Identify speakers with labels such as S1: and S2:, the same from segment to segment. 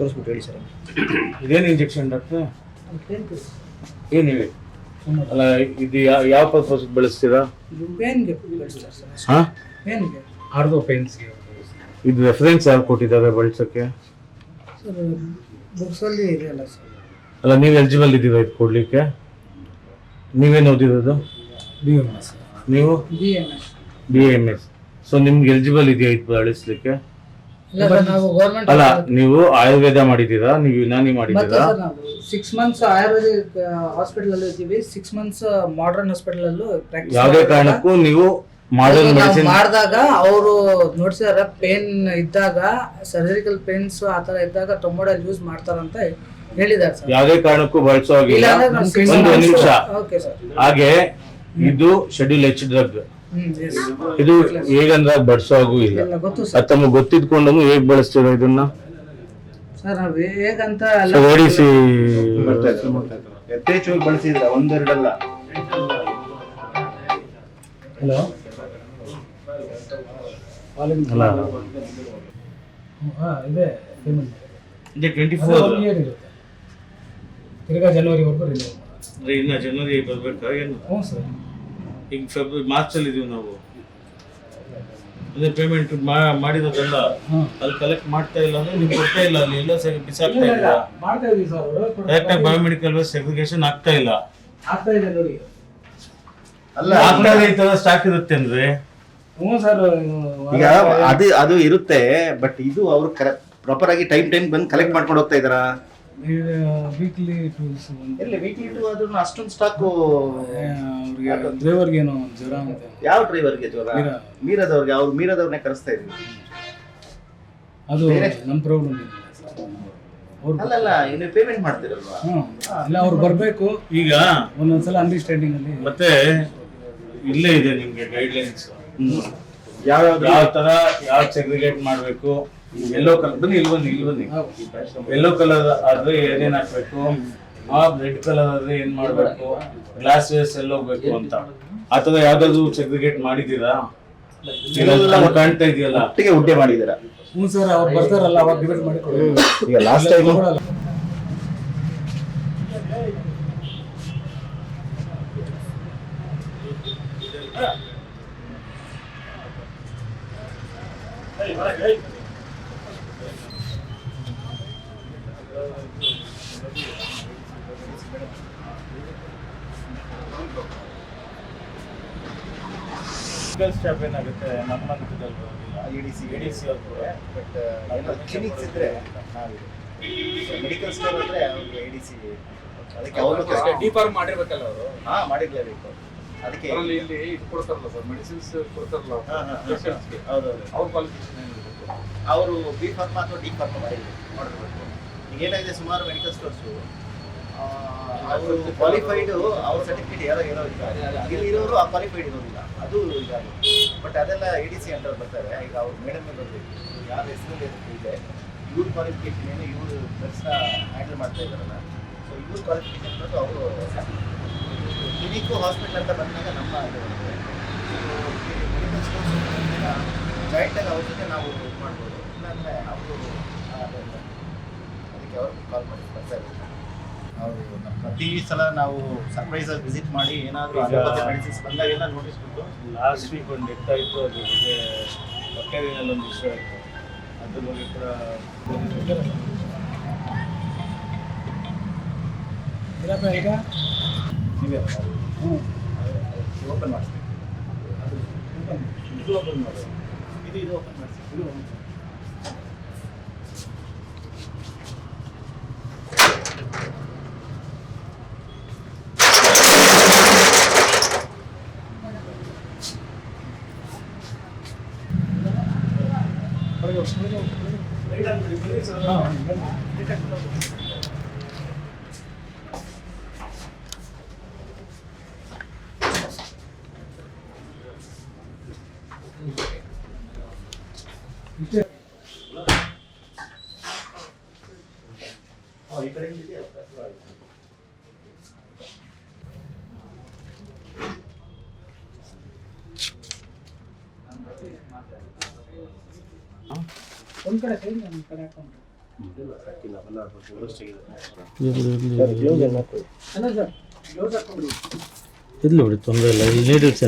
S1: ತೋರಿಸ್ಬಿಟ್ಟು ಹೇಳಿ ಸರ್.
S2: ಇದೇನು ಇಂಜೆಕ್ಷನ್ ಡಾಕ್ಟ್ರೆ? ಏನಿವೆ ಅಲ್ಲ ಇದು ಯಾವ ಪರ್ಪಸ್ ಬಳಸ್ತೀರಾ? ಹಾಂ?
S3: ಆರ್ದೋ ಪೇನ್ಸ್ಗೆ
S2: ಇದು ರೆಫರೆನ್ಸ್ ಯಾರು ಕೊಟ್ಟಿದ್ದಾರೆ ಬಳಸೋಕ್ಕೆ?
S1: ಸರ್ ಬುಕ್ಸಲ್ಲಿ ಇದೆಯಲ್ಲ ಸರ್.
S2: ಅಲ್ಲ ನೀವು ಎಲಿಜಿಬಲ್ ಇದ್ದೀರಾ ಇದು ಕೊಡಲಿಕ್ಕೆ? ನೀವೇನು ಓದಿರೋದು?
S3: ಬಿ ಎಂ ಎಸ್
S2: ನೀವು?
S1: B M S
S2: B M S so ನಿಮ್ಗೆ ಎಲಿಜಿಬಲ್ ಇದೆಯಾ ಇದು ಬಳಸಲಿಕ್ಕೆ? ಅಲ್ಲ ನೀವು ಆಯುರ್ವೇದ ಮಾಡಿದ್ದೀರಾ? ನೀವು ಯುನಾನಿ
S1: ಮಾಡಿದೀರಾ
S2: ಮಾಡಿದ್ದೀರಾ
S1: ಸಿಕ್ಸ್ ಮಂತ್ಸ್ ಆಯುರ್ವೇದಿಕ್ ಹಾಸ್ಪಿಟಲ್ ಅಲ್ಲಿ ಇದ್ದೀವಿ. ಸಿಕ್ಸ್ ಮಂತ್ಸ್ ಮಾಡರ್ನ್ ಹಾಸ್ಪಿಟಲ್ ಅಲ್ಲೂ
S2: ಯಾವುದೇ ಕಾರಣಕ್ಕೂ ನೀವು ಮಾಡರ್ನ್ ಮೆಡಿಸಿನ್
S1: ಮಾಡಿದಾಗ ಅವರು ನೋಡ್ಸಿದಾರ ಪೇನ್ ಇದ್ದಾಗ ಸರ್ಜಿಕಲ್ ಪೇನ್ಸ್ ಆ ತರ ಇದ್ದಾಗ ಟೊಮೊಡಲ್ ಯೂಸ್ ಮಾಡ್ತಾರಂತ ಹೇಳಿದ್ದಾರೆ ಸರ್.
S2: ಯಾವುದೇ ಕಾರಣಕ್ಕೂ ಬಳಸೋ ಹಾಗಿಲ್ಲ. ಒಂದು ನಿಮಿಷ. ಹಾಗೆ ಇದು ಶೆಡ್ಯೂಲ್ ಎಚ್ ಡ್ರಗ್. ಇದು ಹೇಗಂದ್ರೆ ಬಡ್ಸೋ ಹಾಗೂ ಇಲ್ಲ.
S1: ಎಲ್ಲ ಗೊತ್ತು
S2: ಅದು
S1: ಸರ್
S2: ತಮಗೆ ಗೊತ್ತಿದ್ಕೊಂಡು ಹೇಗ್ ಬಳಸ್ತೀರಾ ಇದನ್ನ?
S1: ಸರ್ ನಾವು ಹೇಗಂತ ಅಲ್ಲ
S2: ಸೊ ಓಡಿಸಿ.
S4: ಯಥೇಚ್ಛವಾಗಿ ಬಳಸಿದ್ರ ಒಂದೆರಡಲ್ಲ.
S3: ಹಲೋ?
S2: ಅಲ್ಲ.
S3: ಹಾಂ ಇದೆ ಪೇಮೆಂಟ್
S2: ಇದೆ ಟ್ವೆಂಟಿ
S3: ಅದು
S2: ಫೋರ್
S3: ಇರುತ್ತೆ. ತಿರ್ಗಾ ಜನವರಿವರೆಗೂ ರಿನ್ಯೂ
S2: ಇನ್ನ ಜನವರಿ ಬರ್ಬೇಕಾ ಏನು?
S3: ಹ್ಞೂ ಸರ್.
S2: ಈಗ ಫೆಬ್ರವರಿ ಮಾರ್ಚ್ ಅಲ್ಲಿ ಇದೀವಿ ನಾವು. ಅದೇ ಪೇಮೆಂಟ್ ಮಾಡಿರೋದಲ್ಲ ಅಲ್ಲಿ ಕಲೆಕ್ಟ್ ಮಾಡ್ತಾ ಇಲ್ಲ ಅಂದ್ರೆ ನಿಮ್ಗೆ ಕೊಡ್ತಾ ಇಲ್ಲ ಅಲ್ಲಿ ಎಲ್ಲ ಸರಿ ಬಿಸಾಕ್ತಾ ಇಲ್ಲ
S3: ಮಾಡ್ತಾ ಬಯೋಮೆಡಿಕಲ್ ಸರ್ ಅವರು.
S2: ಕರೆಕ್ಟ್ ಆಗಿ ಬಯೋಮೆಡಿಕಲ್ ಸೆಗ್ರಿಗೇಷನ್ ಆಗ್ತಾ ಇಲ್ಲ.
S3: ಆಗ್ತಾ ಇದೆ ನೋಡಿ.
S4: ಅಲ್ಲ
S2: ಆಗ್ತಾ ಇಲ್ಲ ಈ ತರ ಸ್ಟಾಕ್ ಇರುತ್ತೆ ಅಂದ್ರೆ?
S3: ಹ್ಞೂ ಸರ್
S4: ಈಗ ಅದು ಅದು ಇರುತ್ತೆ ಬಟ್ ಇದು ಅವರು ಪ್ರಾಪರ್ ಆಗಿ ಟೈಮ್ ಟೈಮ್ ಬಂದು ಕಲೆಕ್ಟ್ ಮಾಡ್ಕೊಂಡು ಹೋಗ್ತಾ ಇದಾರಾ
S3: ವೀಕ್ಲಿ ಟೂಲ್ಸ್
S4: ಎಲ್ಲಿ ವೀಕ್ಲಿ ಟೂ ಆದ್ರೂ ಅಷ್ಟೊಂದು ಸ್ಟಾಕು
S3: ಅವ್ರಿಗೆ ಡ್ರೈವರ್ಗೆ ಏನೋ ಜ್ವರ ಅಂತ.
S4: ಯಾವ ಡ್ರೈವರ್ಗೆ ಜ್ವರ?
S3: ಮೀರಾ.
S4: ಮೀರದವ್ರಿಗೆ ಅವ್ರು ಮೀರದವ್ರನ್ನೇ ಕರೆಸ್ತಾ ಇದ್ವಿ
S3: ಅದು ನಮ್ಮ ಪ್ರಾಬ್ಲಮ್ ಅಲ್ಲ
S4: ಅಲ್ಲ ನೀವು ಪೇಮೆಂಟ್ ಮಾಡ್ತಿರಲ್ವಾ?
S3: ಹ್ಞೂ ಇಲ್ಲ ಅವ್ರು ಬರಬೇಕು.
S2: ಈಗ
S3: ಒಂದೊಂದ್ಸಲ ಅಂಡರ್ಸ್ಟ್ಯಾಂಡಿಂಗ್ ಅಲ್ಲಿ.
S2: ಮತ್ತೆ ಇಲ್ಲೇ ಇದೆ ನಿಮಗೆ ಗೈಡ್ಲೈನ್ಸ್
S4: ಯಾವ
S2: ಯಾವ ತರ ಯಾವ ಸೆಗ್ರಿಗೇಟ್ ಮಾಡ್ಬೇಕು? ಎಲ್ಲೋ ಕಲರ್ ಬನ್ನಿ ಇಲ್ಲಿ ಬನ್ನಿ ಇಲ್ಲಿ ಬನ್ನಿ ಎಲ್ಲೋ ಕಲರ್ ಆದ್ರೆ ಏನೇನ್ ಹಾಕ್ಬೇಕು? ಆ ರೆಡ್ ಕಲರ್ ಆದ್ರೆ ಏನ್ ಮಾಡ್ಬೇಕು? ಗ್ಲಾಸ್ ವೇಸ್ ಎಲ್ಲ ಹೋಗ್ಬೇಕು ಅಂತ. ಅಥವಾ ಯಾವ್ದಾದ್ರು ಸೆಗ್ರಿಗೇಟ್ ಮಾಡಿದೀರಾ ಕಾಣ್ತಾ ಇದೆಯಲ್ಲ.
S4: ಒಟ್ಟಿಗೆ ಹುಡ್ಡೆ ಮಾಡಿದ್ದೀರಾ?
S3: ಹ್ಞೂ ಸರ್ ಅವ್ರು ಬರ್ತಾರಲ್ಲ ಅವಾಗ ಡಿವೈಡ್ ಮಾಡಿ
S4: ಈಗ ಲಾಸ್ಟ್ ಟೈಮ್
S3: ತಗೊಳಲ್ಲ.
S2: ಸ್ಟಾಪ್ ಏನಾಗುತ್ತೆ? ನಮ್ಮ ಹಂತದಲ್ಲಿ
S4: EDC.
S2: EDC ಅವ್ರು ಕೂಡ.
S4: ಬಟ್ ಏನಾದ್ರು ಕ್ಲಿನಿಕ್ಸ್ ಇದ್ರೆ ಮೆಡಿಕಲ್ ಸ್ಟೋರ್ ಅಂದರೆ ಅವ್ರಿಗೆ ಎ ಡಿ ಸಿ ಅದಕ್ಕೆ ಅವರು
S5: ಡಿಫಾರ್ಮ್ ಮಾಡಿರ್ಬೇಕಲ್ಲ ಅವರು?
S4: ಹಾ ಮಾಡಿರ್ಲೇಬೇಕು ಅದಕ್ಕೆ
S5: ಇಲ್ಲಿ ಇದು ಕೊಡ್ತಾರಲ್ಲ ಸರ್ ಮೆಡಿಸಿನ್ಸ್ ಕೊಡ್ತಾರಲ್ಲ
S4: ಹೌದೌದು.
S5: ಅವ್ರ ಕ್ವಾಲಿಫಿಕೇಶನ್ ಏನಿರುತ್ತೆ?
S4: ಅವರು ಬಿ ಫಾರ್ಮ್ ಅಥವಾ ಡಿ ಫಾರ್ಮ್ ಮಾಡಿದ್ರು ಮಾಡಿರ್ಬೇಕು. ಈಗ ಏನಾಗಿದೆ ಸುಮಾರು ಮೆಡಿಕಲ್ ಸ್ಟೋರ್ಸು ಕ್ವಾಲಿಫೈಡ್ ಅವ್ರ ಸರ್ಟಿಫಿಕೇಟ್ ಯಾರೋ ಏನೋ ಇದ್ದಾರೆ. ಇಲ್ಲಿ ಇರೋರು ಆ ಕ್ವಾಲಿಫೈಡ್ ಇರೋದಿಲ್ಲ ಅದು ಇದಾಗುತ್ತೆ ಬಟ್ ಅದೆಲ್ಲ ಎ ಡಿ ಸಿ ಅಂಡರ್ ಬರ್ತಾರೆ. ಈಗ ಅವ್ರು ಮೇಡಮ್ ಬರಬೇಕು. ಯಾರ ಹೆಸರಲ್ಲಿ ಇದೆ ಇವ್ರ ಕ್ವಾಲಿಫಿಕೇಶನ್ ಏನು, ಇವರು ಕೆಲಸ ಹ್ಯಾಂಡಲ್ ಮಾಡ್ತಾ ಇದ್ದಾರಲ್ಲ. ಸೊ ಇವ್ರ ಕ್ವಾಲಿಫಿಕೇಶನ್ ಬಂದು ಅವರು ಕ್ಲಿನಿಕ್ಕು ಹಾಸ್ಪಿಟಲ್ ಅಂತ ಬಂದಾಗ ನಮ್ಮ ಜಾಯಿಂಟಾಗಿ ಅವ್ರ ಜೊತೆ ನಾವು ಮಾಡ್ಬೋದು. ಇಲ್ಲಾಂದರೆ ಅವರು ಅದಕ್ಕೆ ಅವ್ರಿಗೆ ಕಾಲ್ ಮಾಡಿ ಬರ್ತಾ ನಮ್ಮ ಪ್ರತಿ ಸಲ ನಾವು ಸರ್ಪ್ರೈಸ್ ಆಗಿ ವಿಸಿಟ್ ಮಾಡಿ ಏನಾದರೂ ಅಲೋಪತಿ ಮೆಡಿಸಿನ್ಸ್ ಬಂದಾಗೆಲ್ಲ ನೋಟಿಸ್ ಕೊಟ್ಟು
S2: ಲಾಸ್ಟ್ ವೀಕ್ ಒಂದು ಡೆತ್ ಆಯಿತು ಅದು ಬಗ್ಗೆ ಹೊಟ್ಟೆನಲ್ಲಿ ಒಂದು ವಿಷಯ ಆಯಿತು. ಅದ್ರ ಬಗ್ಗೆ ಕೂಡ
S3: ಈಗ
S4: ನೀವೇ
S3: ಹ್ಞೂ
S4: ಓಪನ್ ಮಾಡಿಸ್ಬೇಕು ಇದು ಓಪನ್ ಮಾಡಿ ಇದು ಇದು ಓಪನ್ ಮಾಡಿಸಿ ಇದು ಈ ಕಡೆ ಇದೆಯಾ
S1: ಒಂದ್ ಕಡೆ ಸೈಡ್ ಒಂದ್ ಕಡೆ ಹಾಕೊಂಡು
S6: ಇರ್ಲಿ ಬಿಡಿ ತೊಂದರೆ ಇಲ್ಲ ಇಲ್ಲಿ ನೀಡಲ್ಸ್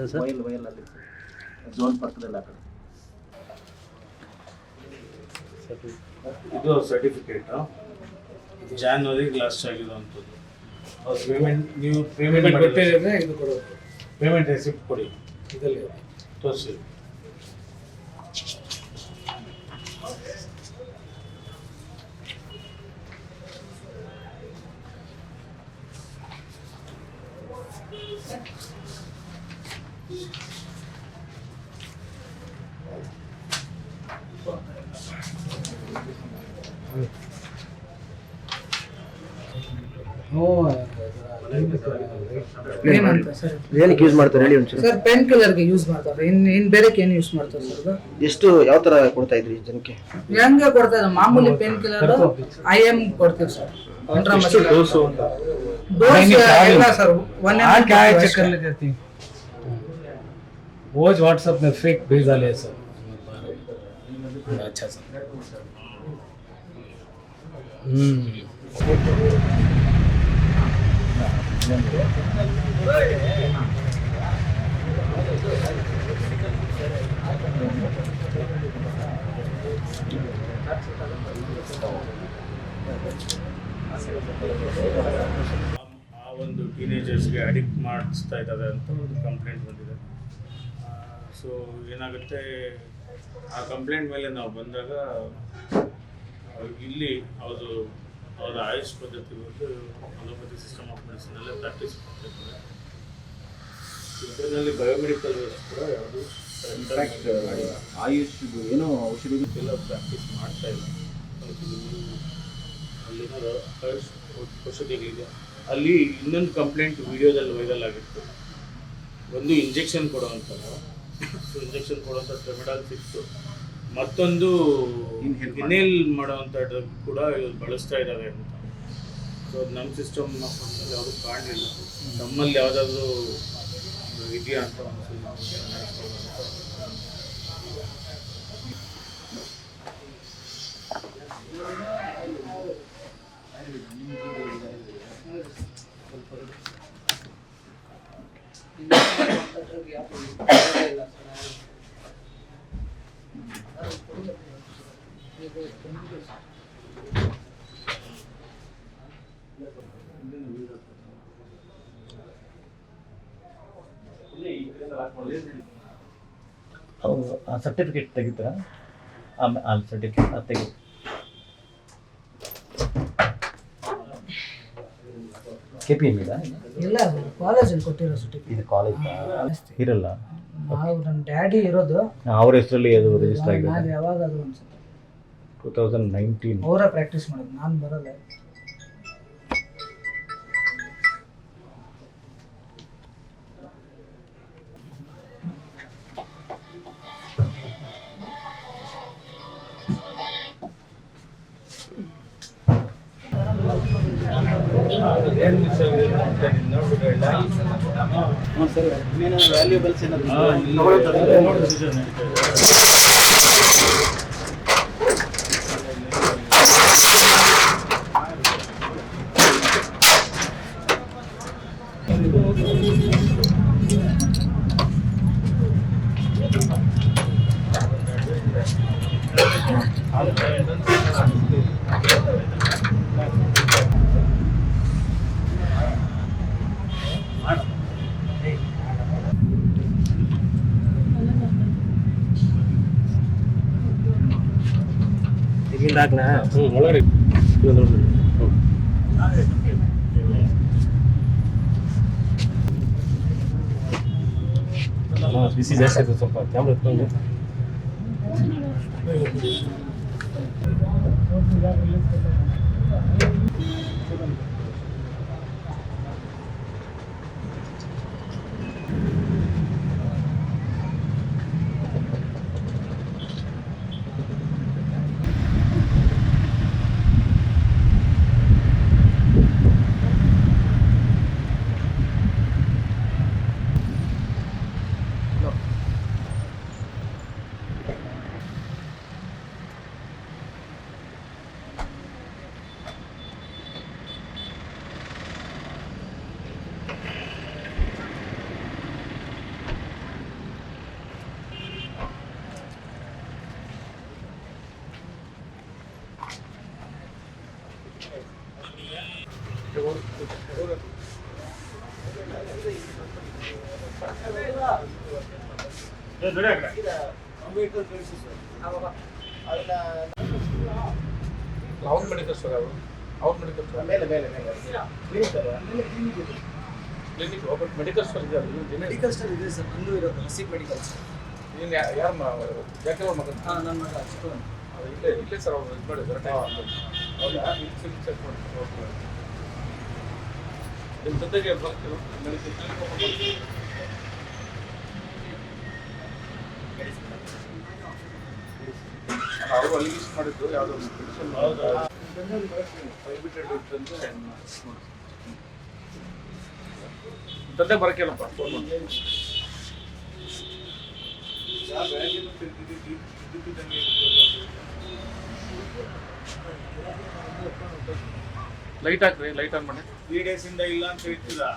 S6: ಇದೆ ಸರ್?
S4: ವೈಲ್ ವೈಲ್ ಅಲ್ಲಿ ಝೋನ್ ಪಕ್ಕದಲ್ಲಿ ಆ ಕಡೆ
S2: ಇದು ಸರ್ಟಿಫಿಕೇಟ್ ಜಾನ್ವರಿಗೆ ಲಾಸ್ಟ್ ಆಗಿರುವಂಥದ್ದು. ಅವ್ರು ಪೇಮೆಂಟ್ ನೀವು ಪೇಮೆಂಟ್
S3: ಇದು ಕೊಡೋದು
S2: ಪೇಮೆಂಟ್ ರೆಸಿಪ್ಟ್ ಕೊಡಿ.
S3: ಇದರಲ್ಲಿ.
S2: ತೋರಿಸಿ.
S7: ಏನಕ್ಕೆ ಯೂಸ್ ಮಾಡ್ತಾರೆ ಹೇಳಿ ಒಂಚೂರು
S1: ಸರ್ ಪೇನ್ ಕಿಲ್ಲರ್ಗೆ ಯೂಸ್ ಮಾಡ್ತಾರೆ ಇನ್ ಇನ್ ಬೇರೆಕ್ಕೆ ಏನು ಯೂಸ್ ಮಾಡ್ತಾರೆ ಸರ್ ಅದು
S7: ಎಷ್ಟು ಯಾವ ತರ ಕೊಡ್ತಾ ಇದ್ರಿ ಜನಕ್ಕೆ
S1: ಹೆಂಗೆ ಕೊಡ್ತಾ ಇದ್ದಾರೆ ಮಾಮೂಲಿ ಪೇನ್ ಕಿಲ್ಲರ್ ಐ ಎಮ್ ಕೊಡ್ತೀವಿ ಸರ್ ಡೋಸ್ ಇಲ್ಲ ಸರ್ ಒನ್
S3: हाँ क्या है चेक कर लेते थे वो व्हाट्सएप में फेक भेजा ले सर अच्छा सर हम्म
S2: ಆ ಒಂದು ಟೀನೇಜರ್ಸ್ಗೆ ಅಡಿಕ್ಟ್ ಮಾಡಿಸ್ತಾ ಇದ್ದಾರೆ ಅಂತ ಒಂದು ಕಂಪ್ಲೇಂಟ್ ಬಂದಿದೆ. ಸೊ ಏನಾಗುತ್ತೆ? ಆ ಕಂಪ್ಲೇಂಟ್ ಮೇಲೆ ನಾವು ಬಂದಾಗ ಇಲ್ಲಿ ಅವರು ಅವರ ಆಯುಷ್ ಪದ್ಧತಿ ಬಂದು ಅಲೋಪತಿ ಸಿಸ್ಟಮ್ ಆಫ್ ಮೆಡಿಸಿನಲ್ಲೇ ಪ್ರಾಕ್ಟೀಸ್ ಮಾಡ್ತಿದ್ದಾರೆ ಇದರಲ್ಲಿ ಬಯೋಮೆಡಿಕಲ್ ವೇಸ್ಟ್ ಕೂಡ ಯಾವುದು
S4: ಆಯುಷ್ ಏನೋ ಔಷಧಿ
S2: ಎಲ್ಲ ಪ್ರಾಕ್ಟೀಸ್ ಮಾಡ್ತಾ ಇಲ್ಲ ಅದು ಅಲ್ಲಿನ ಆಯುಷ್ ಔಷಧಿಗಳಿದೆ ಅಲ್ಲಿ ಇನ್ನೊಂದು ಕಂಪ್ಲೇಂಟ್ ವಿಡಿಯೋದಲ್ಲಿ ವೈರಲ್ ಆಗಿತ್ತು. ಒಂದು ಇಂಜೆಕ್ಷನ್ ಕೊಡುವಂಥದ್ದು ಸೊ ಇಂಜೆಕ್ಷನ್ ಕೊಡುವಂತ ಟ್ರೆಮಿಡಾಲ್ ಸಿಕ್ತು. ಮತ್ತೊಂದು ಇನ್ಹೇಲ್ ಡ್ರಗ್ ಕೂಡ ಇವ್ರು ಬಳಸ್ತಾ ಇದ್ದಾರೆ ಅಂತ. ಸೊ ನಮ್ಮ ಸಿಸ್ಟಮ್ ಯಾವುದು ಕಾಣಲಿಲ್ಲ. ನಮ್ಮಲ್ಲಿ ಯಾವುದಾದ್ರೂ ಇದೆಯಾ ಅಂತ ಒಂದ್ಸಲ
S4: ಹೌದು ಆ ಸರ್ಟಿಫಿಕೇಟ್ ತೆಗಿತರ? ಆಮೇಲೆ ಆ ಸರ್ಟಿಫಿಕೇಟ್ ಅದು ತೆಗಿ. ಕೆ ಪಿ ಎಂ ಇಲ್ಲ
S1: ಇಲ್ಲ ಕಾಲೇಜಲ್ಲಿ ಕೊಟ್ಟಿರೋ ಸರ್ಟಿಫಿಕೇಟ್
S4: ಇದು ಕಾಲೇಜ್ ಇರಲ್ಲ.
S1: ನಾವು ನಮ್ಮ ಡ್ಯಾಡಿ ಇರೋದು.
S4: ಅವ್ರ ಹೆಸರಲ್ಲಿ ಅದು ರಿಜಿಸ್ಟರ್ ಆಗಿದೆ.
S1: ನಾನು ಯಾವಾಗ ಅದು ಅನ್ಸುತ್ತೆ
S4: ಟೂ ತೌಸಂಡ್ ನೈನ್ಟೀನ್
S1: ಅವರ ಪ್ರಾಕ್ಟೀಸ್ ಮಾಡೋದು ನಾನು ಬರಲ್ಲ.
S4: ವ್ಯಾಲ್ಯೂಬಲ್ಸ್
S2: ಹಾ,
S6: ఇందాకనా ಬಿಸಿ ಜಾಸ್ತಿ ಆಯ್ತು ಸ್ವಲ್ಪ ಕ್ಯಾಮ್ರಾ ಎತ್ಕೊಂಡು
S4: Thank you.
S5: ಅವ್ರ ಮೆಡಿಕಲ್ ಸ್ಟೋರ್ ಅವರು ಅವ್ರ ಮೆಡಿಕಲ್ ಸ್ಟೋರ್
S4: ಮೇಲೆ ಮೇಲೆ ಮೇಲೆ. ಕ್ಲಿನಿಕ್
S5: ಒಬ್ಬ ಮೆಡಿಕಲ್ ಸ್ಟೋರ್ ಇದೆ.
S1: ಮೆಡಿಕಲ್ ಸ್ಟೋರ್ ಇದೆ ಸರ್ ನಂದು ಇರೋದು ನಸೀಬ್ ಮೆಡಿಕಲ್
S5: ನೀನು ಯಾರು ಯಾಕೆ ಅವ್ರ ಮಗನ?
S1: ಹಾಂ ನನ್ನ ಮಗ
S5: ಇಲ್ಲೇ ಇಲ್ಲೇ ಸರ್ ಅವ್ರು ಇದು ಮಾಡಿದ್ದಾರೆ ಹೌದಾ? ಚೆಕ್ ಮಾಡಿ ನಿಮ್ಮ ಜೊತೆಗೆ ಬರ್ತೀವಿ ಮೆಡಿಕಲ್ ಅವರು ಅಲ್ಲಿ ಯೂಸ್ ಮಾಡಿದ್ದು ಯಾವುದೋ ತಂದೆ ಲೈಟ್ ಹಾಕ್ರಿ ಲೈಟ್ ಆನ್ ಮಾಡಿ.
S2: ತ್ರೀ ಡೇಸ್ ಇಲ್ಲ ಅಂತ ಹೇಳ್ತೀರಾ?